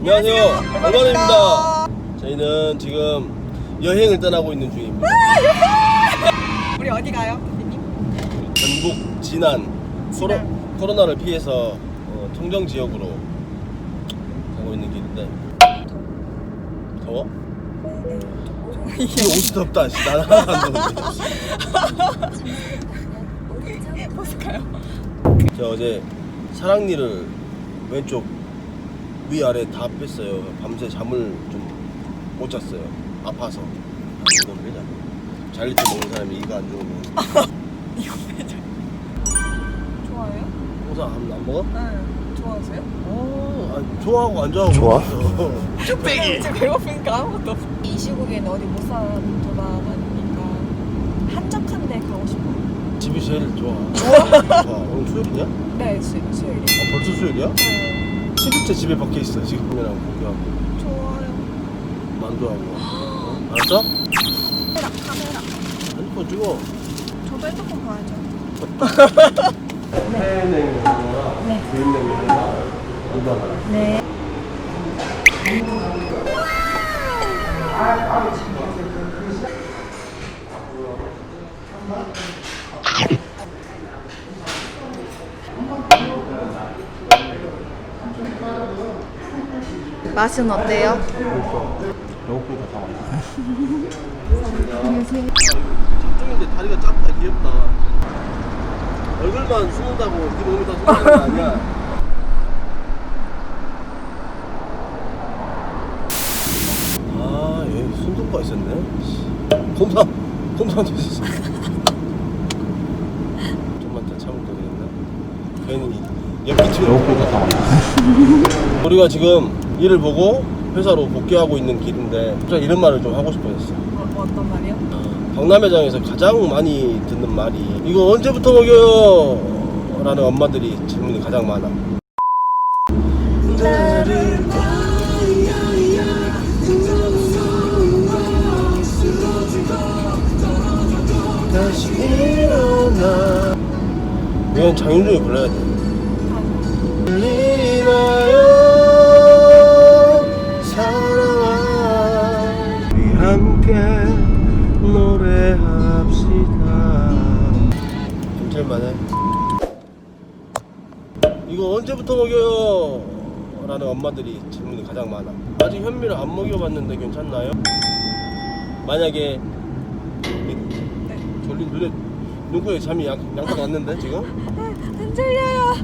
안녕하세요. 얼마입니다. 저희는 지금 여행을 떠나고 있는 중입니다. 우리 어디 가요, 대표님? 전북 진안 코로, 진안. 코로 나를 피해서 어, 청정 지역으로 가고 있는 길인데 더워? 이 옷이 덥다. 씨. 나는 하나도 안 더운데. 버스가요? 저 어제 사랑니를 왼쪽 위아래 다 뺐어요. 밤새 잠을 좀 못 잤어요. 아파서. 아, 이건 왜냐? 잘리지 먹는 사람이 이가 안 좋으면 이거 왜 저... 좋아해요? 호사 안, 안 먹어? 네. 좋아하세요? 어, 아, 좋아하고 안 좋아하고 좋아? 뚝배기! 지금 배고프니까 아무것도 없어. 이 시국에는 어디 못사 돌아다니니까 한적한 데 가고 싶어요. 집이 제일 좋아. 좋아. 오늘 수요일이냐? 아, 네, 수, 수요일에. 벌써 수요일이야? 네. 10일째 집에 밖에 있어. 지금 그냥 고기하고 좋아요. 만두하고. 어? 알았어? 카메라, 카메라. 핸드폰 찍어. 저도 핸드폰 봐야죠. 해냉면 하나, 네. 비빔냉면 하나, 만두 하나. 네. 맛은 어때요? 배고프니까 다. 안녕하세요. 작중인데 다리가 작다 귀엽다. 얼굴만 숨는다고 네 몸이 다 숨는 거 아니야? 아, 순두부가 있었네. 곰상, 곰상도 있었어. 좀만 더 참을 거 되겠나? 괜히 다 왔다. 우리가 지금 일을 보고 회사로 복귀하고 있는 길인데 갑자기 이런 말을 좀 하고 싶어졌어. 어, 어떤 말이요? 박람회장에서 가장 많이 듣는 말이 이거 언제부터 먹여요? 라는 엄마들이 질문이 가장 많아. 이건 장윤정이 불러야 돼. 노래합시다 감칠만해 이거 언제부터 먹여요? 라는 엄마들이 질문이 가장 많아 아직 현미를 안 먹여봤는데 괜찮나요? 만약에 이- 졸린 눈에 눈코에 잠이 양, 양딱 왔는데 지금? 안 들려요.